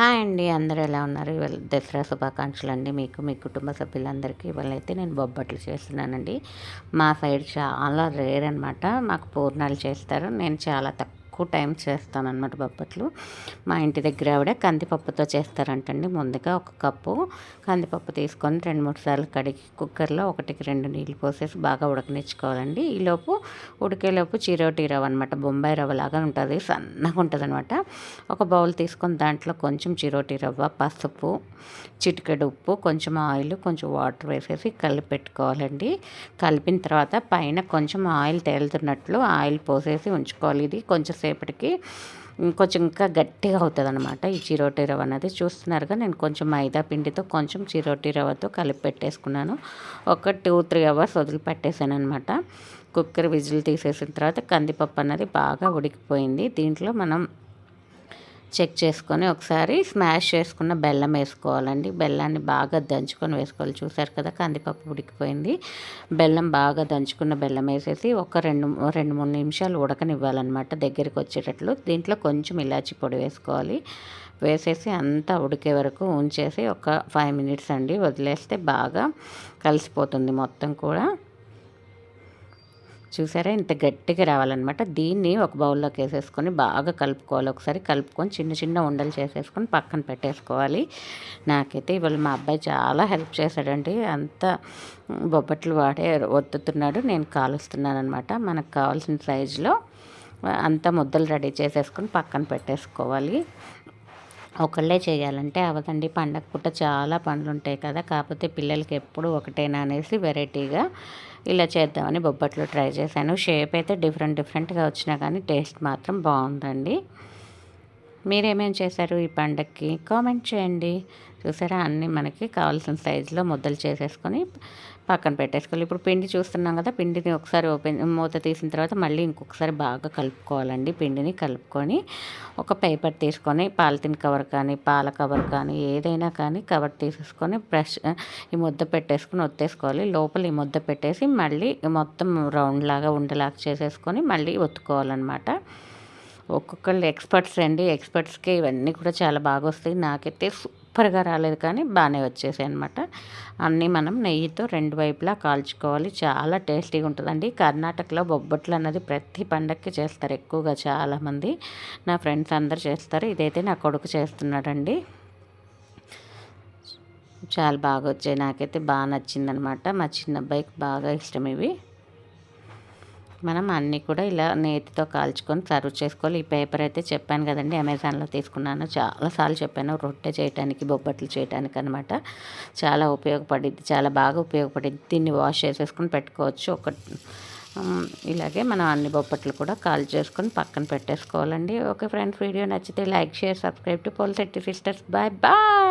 Hi అండి అందరూ ఎలా ఉన్నారు? ఇవాళ దసరా శుభాకాంక్షలు అండి మీకు మీ కుటుంబ సభ్యులందరికీ. ఇవాళ అయితే నేను బొబ్బట్లు చేస్తున్నానండి. మా సైడ్ చాలా రేర్ అనమాట మాకు పూర్ణాలు చేస్తారు. నేను చాలా తక్కువ తక్కువ టైం చేస్తాను అనమాట బొబ్బట్లు. మా ఇంటి దగ్గర ఆవిడ కందిపప్పుతో చేస్తారంటండి. ముందుగా ఒక కప్పు కందిపప్పు తీసుకొని రెండు మూడు సార్లు కడిగి కుక్కర్లో ఒకటికి రెండు నీళ్ళు పోసేసి బాగా ఉడకనిచ్చుకోవాలండి. ఈలోపు ఉడికేలోపు చిరోటి రవ్వ అనమాట బొంబాయి రవ్వ లాగా ఉంటుంది. సన్నగా ఉంటుంది అనమాట ఒక బౌల్ తీసుకొని దాంట్లో కొంచెం చిరోటి రవ్వ పసుపు చిటికెడు ఉప్పు కొంచెం ఆయిల్ కొంచెం వాటర్ వేసేసి కలిపి పెట్టుకోవాలండి. కలిపిన తర్వాత పైన కొంచెం ఆయిల్ తేలుతున్నట్లు ఆయిల్ పోసేసి ఉంచుకోవాలి. ఇది కొంచెం సేపటికి కొంచెం ఇంకా గట్టిగా అవుతుంది అనమాట ఈ చిరోటి రవ్వ అనేది. చూస్తున్నారుగా నేను కొంచెం మైదా పిండితో కొంచెం చిరోటి రవ్వతో కలిపి పెట్టేసుకున్నాను. ఒక టూ త్రీ అవర్స్ వదిలిపెట్టేసాను అనమాట కుక్కర్ విజిల్ తీసేసిన తర్వాత కందిపప్పు అన్నది బాగా ఉడికిపోయింది. దీంట్లో మనం చెక్ చేసుకొని ఒకసారి స్మాష్ చేసుకున్న బెల్లం వేసుకోవాలండి. బెల్లాన్ని బాగా దంచుకొని వేసుకోవాలి. చూసారు కదా కందిపప్పు ఉడికిపోయింది. బెల్లం బాగా దంచుకున్న బెల్లం వేసేసి ఒక రెండు రెండు మూడు నిమిషాలు ఉడకనివ్వాలన్నమాట దగ్గరికి వచ్చేటట్లు. దీంట్లో కొంచెం ఇలాచి పొడి వేసుకోవాలి. వేసేసి అంతా ఉడికే వరకు ఉంచేసి ఒక ఫైవ్ మినిట్స్ అండి వదిలేస్తే బాగా కలిసిపోతుంది మొత్తం కూడా. చూసారా? ఇంత గట్టిగా రావాలన్నమాట. దీన్ని ఒక బౌల్లోకి వేసేసుకొని బాగా కలుపుకోవాలి. ఒకసారి కలుపుకొని చిన్న చిన్న ఉండలు చేసేసుకొని పక్కన పెట్టేసుకోవాలి. నాకైతే ఇవాళ మా అబ్బాయి చాలా హెల్ప్ చేశాడండి. అంత బొబ్బట్లు వాడే ఒత్తుతున్నాడు. నేను కాలుస్తున్నాను అనమాట మనకు కావాల్సిన సైజులో అంత ముద్దలు రెడీ చేసేసుకొని పక్కన పెట్టేసుకోవాలి. ఒకళ్ళే చేయాలంటే అవదండి. పండగ పూట చాలా పనులు ఉంటాయి కదా. కాకపోతే పిల్లలకి ఎప్పుడు ఒకటేనా అనేసి వెరైటీగా ఇలా చేద్దామని బొబ్బట్లు ట్రై చేశాను. షేప్ అయితే డిఫరెంట్ డిఫరెంట్గా వచ్చినా కానీ టేస్ట్ మాత్రం బాగుందండి మీరేమేం చేశారు ఈ పండగకి కామెంట్ చేయండి. చూసారా? అన్నీ మనకి కావాల్సిన సైజులో ముద్దలు చేసేసుకొని పక్కన పెట్టేసుకోవాలి. ఇప్పుడు పిండి చూస్తున్నాం కదా పిండిని ఒకసారి ఓపెన్ మూత తీసిన తర్వాత మళ్ళీ ఇంకొకసారి బాగా కలుపుకోవాలండి పిండిని. కలుపుకొని ఒక పేపర్ తీసుకొని పాలిథిన్ కవర్ కానీ పాల కవర్ కానీ ఏదైనా కానీ కవర్ తీసేసుకొని బ్రష్ ఈ ముద్ద పెట్టేసుకొని ఒత్తేసుకోవాలి. లోపల ఈ ముద్ద పెట్టేసి మళ్ళీ మొత్తం రౌండ్ లాగా ఉండలాగా చేసేసుకొని మళ్ళీ ఒత్తుకోవాలన్నమాట. ఒక్కొక్కళ్ళు ఎక్స్పర్ట్స్ అండి. ఎక్స్పర్ట్స్కి ఇవన్నీ కూడా చాలా బాగా వస్తాయి. నాకైతే సూపర్గా రాలేదు కానీ బాగానే వచ్చేసాయి అనమాట అన్నీ మనం నెయ్యితో రెండు వైపులా కాల్చుకోవాలి. చాలా టేస్టీగా ఉంటుందండి. కర్ణాటకలో బొబ్బట్లు అన్నది ప్రతి పండగకి చేస్తారు ఎక్కువగా చాలామంది. నా ఫ్రెండ్స్ అందరు చేస్తారు. ఇదైతే నా కొడుకు చేస్తున్నాడండి. చాలా బాగా వచ్చాయి. నాకైతే బాగా నచ్చిందనమాట మా చిన్న అబ్బాయికి బాగా ఇష్టం ఇవి. మనం అన్నీ కూడా ఇలా నేతితో కాల్చుకొని సర్వ్ చేసుకోవాలి. ఈ పేపర్ అయితే చెప్పాను కదండి అమెజాన్లో తీసుకున్నాను. చాలాసార్లు చెప్పాను రొట్టె చేయడానికి బొబ్బట్లు చేయడానికి అనమాట చాలా ఉపయోగపడింది చాలా బాగా ఉపయోగపడింది దీన్ని వాష్ చేసేసుకొని పెట్టుకోవచ్చు. ఒక ఇలాగే మనం అన్ని బొప్పట్లు కూడా కాల్ చేసుకొని పక్కన పెట్టేసుకోవాలండి. ఓకే ఫ్రెండ్స్ వీడియో నచ్చితే like share subscribe to Paul sisters. Bye bye!